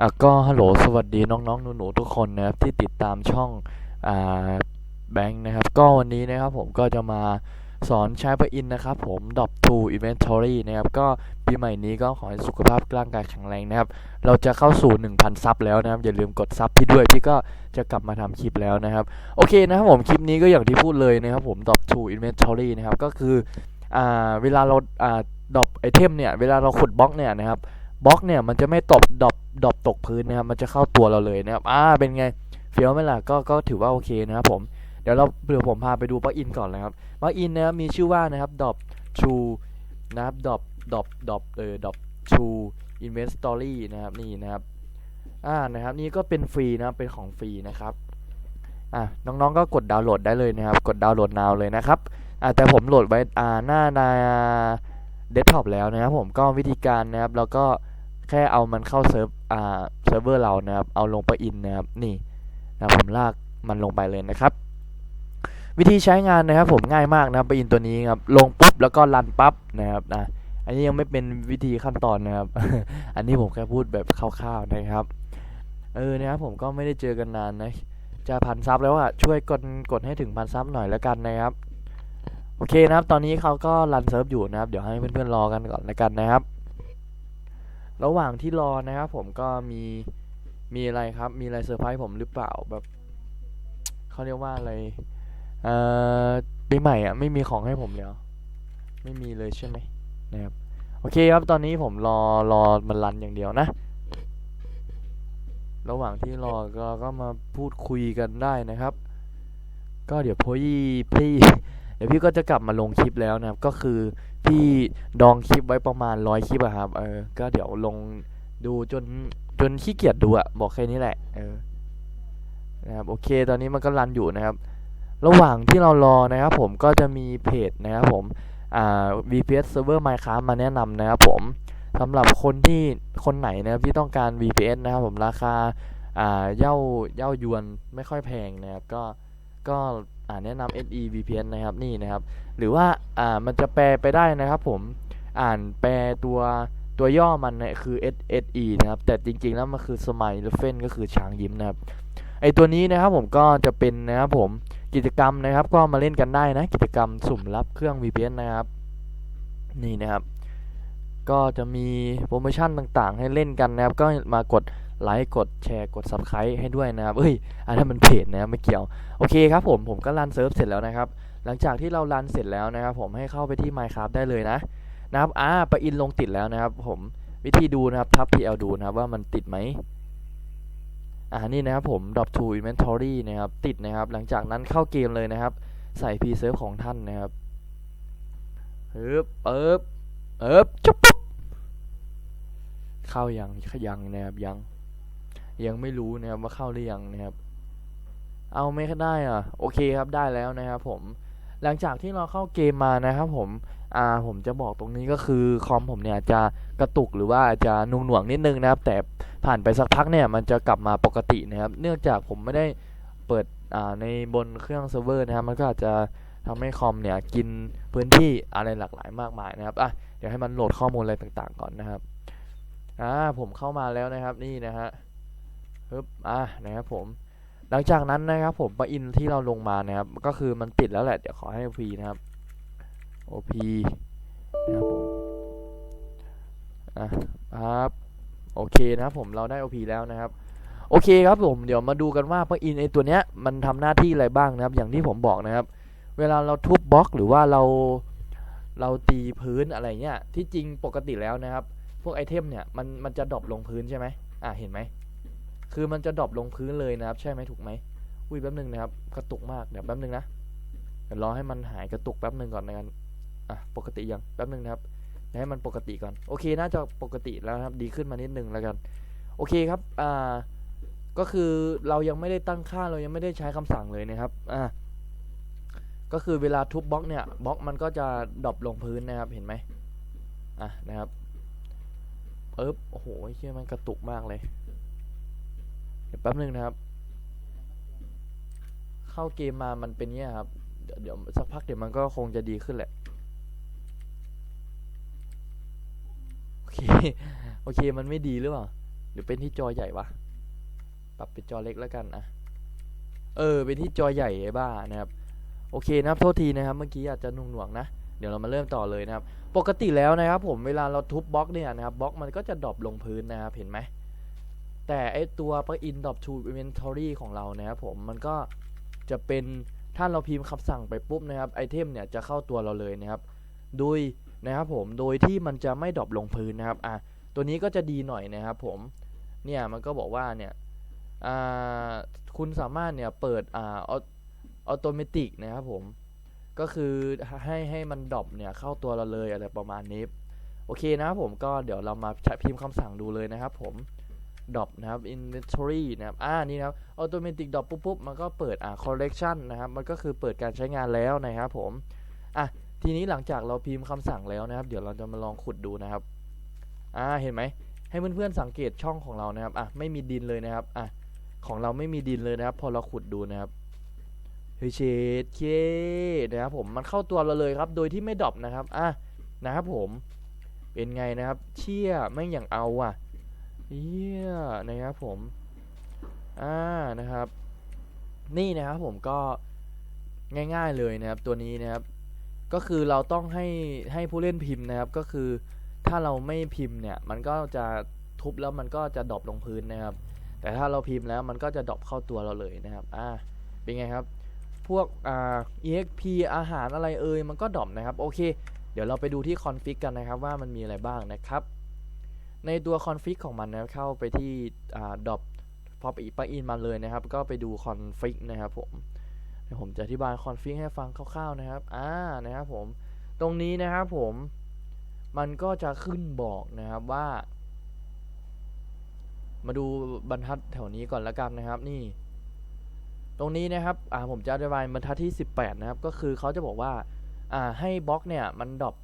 อะก็ฮัลโหลสวัสดีน้องๆหนูๆทุกคนนะครับที่ติดตามช่องอ่าแบงค์นะครับก็วันนี้นะครับผมก็จะมาสอนใช้ปลั๊กอินนะครับผม Dop to Inventory นะครับก็ปีใหม่นี้ก็ขอให้สุขภาพร่างกายแข็งแรงนะครับ เราจะเข้าสู่ 1,000 ซับแล้วนะครับ อย่าลืมกดซับพี่ด้วยพี่ก็จะกลับมาทำคลิปแล้วนะครับ โอเคนะครับผมคลิปนี้ก็อย่างที่พูดเลยนะครับผม Dop to Inventory นะครับก็คืออ่าเวลาเราอ่าดรอปไอเทมเนี่ยเวลาเราขุดบล็อกเนี่ยนะครับ บล็อกเนี่ยมันจะไม่ตบดอปดอปตกพื้นนะครับมันจะเข้าตัวเราเลยนะครับอ่าเป็นไงเฟี้ยวไหมล่ะก็ก็ถือว่าโอเคนะครับผมเดี๋ยวเราเดี๋ยวผมพาไปดูปลั๊กอินก่อนนะครับปลั๊กอินนะครับมีชื่อว่านะครับ drop true นะครับ drop drop drop เออ drop true inventory นะครับนี่นะครับอ่านะครับนี่ก็เป็นฟรีนะครับเป็นของฟรีนะครับอะน้องๆก็กดดาวน์โหลดได้เลยนะครับ กดดาวน์โหลด now เลยนะครับอ่าแต่ผมโหลดไว้อ่าหน้านา เดสก์ท็อปแล้วนะครับผมก็วิธีการนะครับแล้วก็แค่เอามันเข้าเซิร์ฟอ่าเซิร์ฟเวอร์เรานะครับเอาลงไปอินนะครับนี่นะผมลากมันลงไปเลยนะครับ วิธีใช้งานนะครับผมง่ายมากนะครับไปอินตัวนี้ครับลงปุ๊บแล้วก็รันปั๊บนะครับนะอันนี้ยังไม่เป็นวิธีขั้นตอนนะครับ อันนี้ผมแค่พูดแบบคร่าวๆนะครับเออนะครับผมก็ไม่ได้เจอกันนานนะจะพันซับแล้วอะช่วยกดกดให้ถึงพันซับหน่อยแล้วกันนะครับ โอเคนะครับ ตอนนี้เขาก็รันเซิร์ฟอยู่นะครับ เดี๋ยวให้เพื่อนๆรอกันก่อนแล้วกันนะครับ ระหว่างที่รอนะครับ ผมก็มีมีอะไรครับ มีอะไรเซอร์ไพรส์ผมหรือเปล่าแบบเขาเรียกว่าอะไรเอ่อปีใหม่อะไม่มีของให้ผมแล้วไม่มีเลยใช่ไหมนะครับโอเคครับตอนนี้ผมรอรอมันรันอย่างเดียวนะ ระหว่างที่รอก็ก็มาพูดคุยกันได้นะครับ ก็เดี๋ยวพี่พี่ เดี๋ยวพี่ก็จะกลับมาลงคลิปแล้วนะครับ ก็คือพี่ดองคลิปไว้ประมาณร้อยคลิปอะครับ เออ ก็เดี๋ยวลงดูจนจนขี้เกียจดูอะบอกแค่นี้แหละ เออ นะครับ โอเค ตอนนี้มันก็รันอยู่นะครับ ระหว่างที่เรารอนะครับ ผมก็จะมีเพจนะครับผม อ่า VPS Server Minecraft มาแนะนำนะครับผมสำหรับคนที่คนไหนนะครับที่ต้องการ VPS นะครับผมราคา อ่า เย่าเย่ายวนไม่ค่อยแพงนะครับ ก็ก็ แนะนำ SE VPN นะครับนี่นะครับ หรือว่าอ่ามันจะแปลไปได้นะครับ ผมอ่านแปลตัวตัวย่อมันเนี่ยคือ SSE นะครับ แต่จริงๆแล้วมันคือ Smile Elephant ก็คือช้างยิ้มนะครับไอตัวนี้นะครับผมก็จะเป็นนะครับผมกิจกรรมนะครับก็มาเล่นกันได้นะ กิจกรรมสุ่มรับเครื่อง VPN นะครับ นี่นะครับ ก็จะมีโปรโมชั่นต่างๆ ให้เล่นกันนะครับ ก็มากด ไลค์กดแชร์กด Subscribe ให้ด้วยนะครับเอ้ยอันนั้นมันเพจนะไม่เกี่ยว โอเคครับผมผมก็รันเซิร์ฟเสร็จแล้วนะครับ หลังจากที่เรารันเสร็จแล้วนะครับผมให้เข้าไปที่ Minecraft ได้เลยนะนะครับอ่าปะอินลงติดแล้วนะครับ ผมวิธีดูนะครับทับ PL ดูนะครับว่ามันติดไหมอ่านี่นะครับผม drop to inventory นะครับติดนะครับ หลังจากนั้นเข้าเกมเลยนะครับ ใส่ p serve ของท่านนะครับเอิบเอิบเอิบจุ๊บปุ๊บเข้ายังยังนะครับยัง ยังไม่รู้นะครับว่าเข้าหรือยังนะครับ เอาไม่ได้อะโอเคครับได้แล้วนะครับผมหลังจากที่เราเข้าเกมมานะครับผมอ่าผมจะบอกตรงนี้ก็คือคอมผมเนี่ยจะกระตุกหรือว่าจะนุ่งหน่วงนิดนึงนะครับ แต่ผ่านไปสักพักเนี่ยมันจะกลับมาปกตินะครับ เนื่องจากผมไม่ได้เปิดอ่าในบนเครื่องเซิร์ฟเวอร์นะครับมันก็อาจจะทำให้คอมเนี่ยกินพื้นที่อะไรหลากหลายมากมายนะครับอะเดี๋ยวให้มันโหลดข้อมูลอะไรต่างๆก่อนนะครับอ่าผมเข้ามาแล้วนะครับนี่นะฮะ ปึ๊บอะนะครับผม หลังจากนั้นนะครับผมปรอินที่เราลงมานะครับ ก็คือมันติดแล้วแหละ เดี๋ยวขอให้ OP นะครับ OP นะครับผมอะครับโอเคนะครับผมเราได้ OP แล้วนะครับโอเคครับผมเดี๋ยวมาดูกันว่าปรอินไอตัวเนี้ยมันทำหน้าที่อะไรบ้างนะครับ อย่างที่ผมบอกนะครับ เวลาเราทุบบล็อกหรือว่าเราเราตีพื้นอะไรเงี้ยที่จริงปกติแล้วนะครับ พวกไอเทมเนี่ยมันมันจะดรอปลงพื้นใช่ไหมอะเห็นไหม คือมันจะดรอปลงพื้นเลยนะครับ ใช่ไหมถูกไหมอุ้ยแป๊บหนึ่งนะครับ กระตุกมากเดี๋ยวแป๊บหนึ่งนะเดี๋ยวรอให้มันหายกระตุกแป๊บหนึ่งก่อนนะกันอะปกติยังแป๊บหนึ่งนะครับเดี๋ยวให้มันปกติก่อนโอเคน่าจะปกติแล้วครับดีขึ้นมานิดนึงแล้วกัน โอเคครับอ่าก็คือเรายังไม่ได้ตั้งค่าเรายังไม่ได้ใช้คำสั่งเลยนะครับอ่าก็คือเวลาทุบบล็อกเนี่ยบล็อกมันก็จะดรอปลงพื้นนะครับเห็นไหมอะนะครับเอ๊บโอ้โหเชื่อมันกระตุกมากเลย ดี๋ยวแป๊บนึงนะครับ เข้าเกมมามันเป็นเนี้ยครับ เดี๋ยวสักพักเดี๋ยวมันก็คงจะดีขึ้นแหละ โอเค โอเค มันไม่ดีหรือเปล่า หรือเป็นที่จอใหญ่วะ ปรับเป็นจอเล็กแล้วกันอะเออ เป็นที่จอใหญ่ไอ้บ้านะครับ โอเคนะครับ โทษทีนะครับ เมื่อกี้อาจจะหน่วงๆนะ เดี๋ยวเรามาเริ่มต่อเลยนะครับ ปกติแล้วนะครับ ผม เวลาเราทุบบล็อกเนี่ยนะครับ บล็อกมันก็จะดรอปลงพื้นนะครับ เห็นไหม แต่ไอตัว plugin drop to inventory ของเรานะครับผมมันก็จะเป็นถ้าเราพิมพ์คำสั่งไปปุ๊บนะครับไอเทมเนี่ยจะเข้าตัวเราเลยนะครับ โดยนะครับผมโดยที่มันจะไม่ดรอปลงพื้นนะครับอะตัวนี้ก็จะดีหน่อยนะครับผมเนี่ยมันก็บอกว่าเนี่ยคุณสามารถเนี่ยเปิดอ่าออโตเมติกนะครับผมก็คือให้ให้มันดรอปเนี่ยเข้าตัวเราเลยอะไรประมาณนี้ โอเคนะครับผมก็เดี๋ยวเรามาพิมพ์คำสั่งดูเลยนะครับผม ดรอปนะครับ inventory นะครับ อ่า นี่นะครับ automatic drop ปุ๊บปุ๊บมันก็เปิด อ่า collection นะครับ มันก็คือเปิดการใช้งานแล้วนะครับผม อะ ทีนี้หลังจากเราพิมพ์คำสั่งแล้วนะครับ เดี๋ยวเราจะมาลองขุดดูนะครับ อ่า เห็นไหม ให้เพื่อนๆสังเกตช่องของเรานะครับ อะ ไม่มีดินเลยนะครับ อะ ของเราไม่มีดินเลยนะครับ พอเราขุดดูนะครับ เฮ้ยเชดเคนะครับผม มันเข้าตัวเราเลยครับ โดยที่ไม่ดรอปนะครับ อะ นะครับผม เป็นไงนะครับ เชี่ยแม่งอย่างเอาอะ เยี่ยนะครับผม อ่านะครับ นี่นะครับผมก็ง่าย ๆเลยนะครับ ตัวนี้นะครับ ก็คือเราต้องให้ให้ผู้เล่นพิมพ์นะครับ ก็คือถ้าเราไม่พิมพ์เนี่ย มันก็จะทุบแล้วมันก็จะดรอปลงพื้นนะครับ แต่ถ้าเราพิมพ์แล้วมันก็จะดรอปเข้าตัวเราเลยนะครับ อ่า เป็นไงครับ พวกอ่า exp อาหารอะไรเอ่ยมันก็ดรอปนะครับ โอเค เดี๋ยวเราไปดูที่คอนฟิกกันนะครับ ว่ามันมีอะไรบ้างนะครับ ในตัวคอนฟิกของมันนะเข้าไปที่ดอปพอปอีปอินมาเลยนะครับ ก็ไปดูคอนฟิกนะครับผมผมจะอธิบายคอนฟิกให้ฟังคร่าวๆนะครับอ่านะครับผมตรงนี้นะครับผมมันก็จะขึ้นบอกนะครับว่า มาดูบรรทัดแถวนี้ก่อนแล้วกันนะครับ นี่ ตรงนี้นะครับ อ่าผมจะอธิบายบรรทัดที่ 18 นะครับ ก็คือเขาจะบอกว่า อ่าให้บล็อกเนี่ย มันดรอป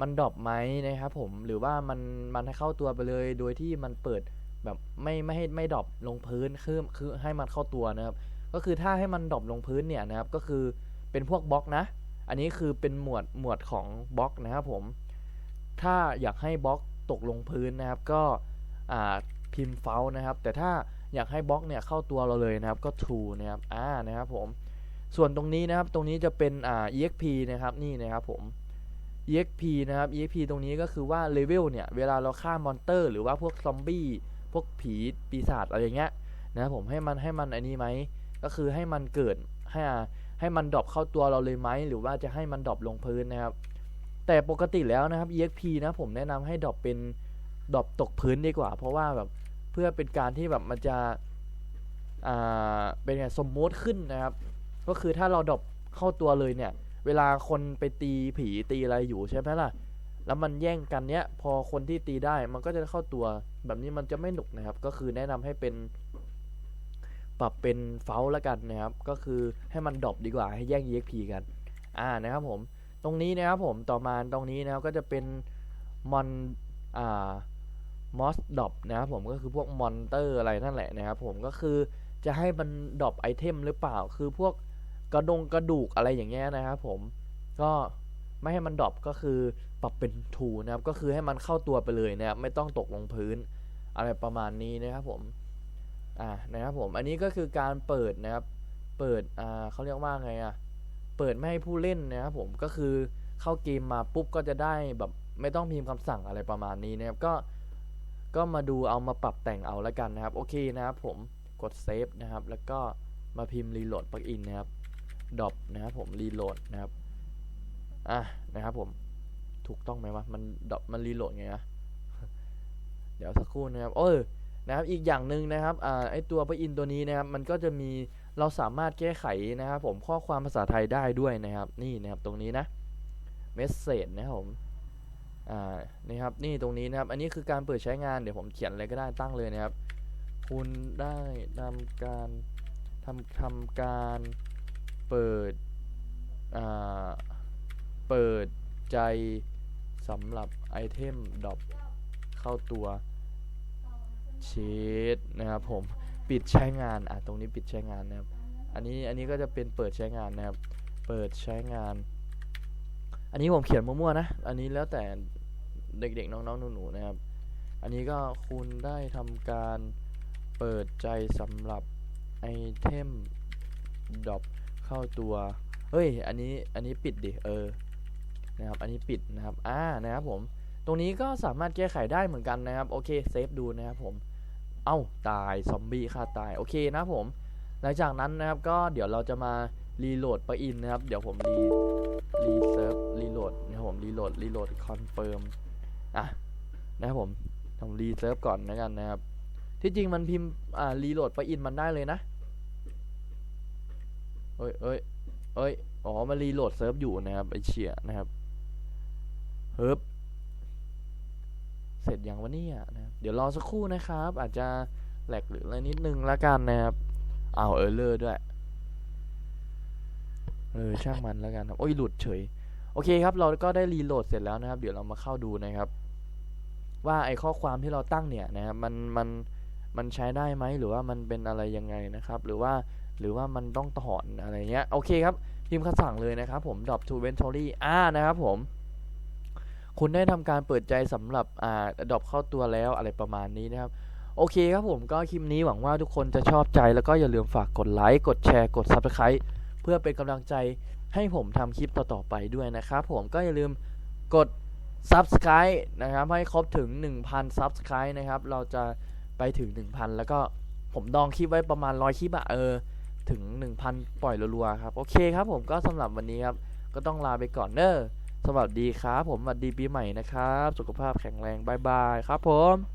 มันดรอปไหมนะครับผมหรือว่ามันมันให้เข้าตัวไปเลย โดยที่มันเปิดแบบไม่ไม่ให้ไม่ดรอปลงพื้นคือคือให้มันเข้าตัวนะครับก็คือถ้าให้มันดรอปลงพื้นเนี่ยนะครับก็คือเป็นพวกบล็อกนะ อันนี้คือเป็นหมวดหมวดของบล็อกนะครับผมถ้าอยากให้บล็อกตกลงพื้นนะครับ ก็อ่าพิมพ์เฟลนะครับ แต่ถ้าอยากให้บล็อกเนี่ยเข้าตัวเราเลยนะครับก็ true นะครับอ่านะครับผมส่วนตรงนี้นะครับตรงนี้จะเป็นอ่า exp นะครับนี่นะครับผม exp นะครับ exp ตรงนี้ก็คือว่าเลเวลเนี่ย เวลาเราฆ่ามอนเตอร์ หรือว่าพวกซอมบี้พวกผีปีศาจอะไรอย่างเงี้ยนะครับผมให้มันให้มันอันนี้ไหมก็คือให้มันเกิดให้ให้มันดรอปเข้าตัวเราเลยไหมหรือว่าจะให้มันดรอปลงพื้นนะครับ แต่ปกติแล้วนะครับ exp นะผมแนะนำให้ดรอปเป็นดรอปตกพื้นดีกว่า เพราะว่าแบบเพื่อเป็นการที่แบบมันจะอ่าเป็นไงสมมติขึ้นนะครับ ก็คือถ้าเราดรอปเข้าตัวเลยเนี่ย เวลาคนไปตีผีตีอะไรอยู่ใช่ไหมล่ะ แล้วมันแย่งกันเนี้ย พอคนที่ตีได้มันก็จะเข้าตัวแบบนี้มันจะไม่หนุกนะครับ ก็คือแนะนำให้เป็น ปรับเป็นเฟลแล้วกันนะครับ ก็คือให้มันดรอปดีกว่าให้แย่ง exp กัน อ่านะครับผม ตรงนี้นะครับผมต่อมาตรงนี้นะครับก็จะเป็นมอนอ่ามอสดรอปนะครับผมก็คือพวกมอนเตอร์อะไรนั่นแหละนะครับผมก็คือจะให้มันดรอปไอเทมหรือเปล่าคือพวก กระดงกระดูกอะไรอย่างเงี้ยนะครับผมก็ไม่ให้มันดรอปก็คือปรับเป็นทูนะครับก็คือให้มันเข้าตัวไปเลยนะครับไม่ต้องตกลงพื้นอะไรประมาณนี้นะครับผมอ่านะครับผมอันนี้ก็คือการเปิดนะครับเปิดอ่าเขาเรียกว่าไงอะเปิดไม่ให้ผู้เล่นนะครับผมก็คือเข้าเกมมาปุ๊บก็จะได้แบบไม่ต้องพิมพ์คำสั่งอะไรประมาณนี้นะครับก็ก็มาดูเอามาปรับแต่งเอาแล้วกันนะครับโอเคนะครับผมกดเซฟนะครับแล้วก็มาพิมพ์รีโหลดปลั๊กอินนะครับ ดรอปนะครับผมรีโหลดนะครับอะนะครับผมถูกต้องไหมวะมันดรอปมันรีโหลดไงนะเดี๋ยวสักครู่นะครับเออนะครับอีกอย่างหนึ่งนะครับอ่าไอตัวปลั๊กอินตัวนี้นะครับ มันก็จะมีเราสามารถแก้ไขนะครับ ผมข้อความภาษาไทยได้ด้วยนะครับ นี่นะครับตรงนี้นะเมสเซจนะครับผมอ่านี่ครับนี่ตรงนี้นะครับ อันนี้คือการเปิดใช้งานเดี๋ยวผมเขียนอะไรก็ได้ตั้งเลยนะครับ คุณได้ทำการทำทำการ เปิดอ่าเปิดใจสำหรับไอเทมดรอปเข้าตัวเชดนะครับผมปิดใช้งานอะตรงนี้ปิดใช้งานนะครับอันนี้อันนี้ก็จะเป็นเปิดใช้งานนะครับ เปิดใช้งาน อันนี้ผมเขียนมั่วๆนะ อันนี้แล้วแต่เด็กๆน้องๆหนูๆนะครับ อันนี้ก็คุณได้ทำการเปิดใจสำหรับไอเทมดรอป เข้าตัวเฮ้ย อันนี้ อันนี้ปิดดิ เออ นะครับ อันนี้ปิดนะครับ อ่า นะครับผม ตรงนี้ก็สามารถแก้ไขได้เหมือนกันนะครับ โอเค เซฟดูนะครับผม เอ้า ตาย ซอมบี้ฆ่าตาย โอเคนะผม หลังจากนั้นนะครับ ก็เดี๋ยวเราจะมารีโหลดปอินนะครับ เดี๋ยวผมรีรีเซิร์ฟรีโหลดนะครับผมรีโหลดรีโหลดคอนเฟิร์ม อะ นะครับผมต้องรีเซิร์ฟก่อนนะกันนะครับ ที่จริงมันพิมพ์ อ่า รีโหลดปอินมันได้เลยนะ เอ้ยเอ้ยเอ้ย อ๋อมันรีโหลดเซิร์ฟอยู่นะครับ ไอเฉียนะครับ เฮิบเสร็จยังวะเนี่ยนะเดี๋ยวรอสักครู่นะครับ อาจจะแหลกหรืออะไรนิดนึงละกันนะครับ เอาเออเลอร์ด้วย เออ ช่างมันแล้วกันครับ โอ้ย หลุดเฉย โอเคครับ เราก็ได้รีโหลดเสร็จแล้วนะครับ เดี๋ยวเรามาเข้าดูนะครับ ว่าไอ้ข้อความที่เราตั้งเนี่ยนะครับ มัน มัน มันใช้ได้ไหม หรือว่ามันเป็นอะไรยังไงนะครับ หรือว่า หรือว่ามันต้องถอนอะไรเงี้ยโอเคครับพิมพ์คำสั่งเลยนะครับผม drop to inventory อ่านะครับผม คุณได้ทำการเปิดใจสำหรับอ่า drop เข้าตัวแล้วอะไรประมาณนี้นะครับโอเคครับผมก็คลิปนี้หวังว่าทุกคนจะชอบใจแล้วก็อย่าลืมฝากกดไลค์กดแชร์กด subscribe เพื่อเป็นกำลังใจให้ผมทำคลิปต่อๆไปด้วยนะครับผมก็อย่าลืมกด subscribe นะครับให้ครบถึง 1,000 subscribe นะครับ เราจะไปถึง 1,000 แล้วก็ผมดองคลิปไว้ประมาณ 100 คลิปอะเออ ถึง 1,000 ปล่อยรัวๆครับ โอเคครับผมก็สำหรับวันนี้ครับ ก็ต้องลาไปก่อนเนอะสวัสดีครับผมสวัสดีปีใหม่นะครับ สุขภาพแข็งแรงบายบายครับผม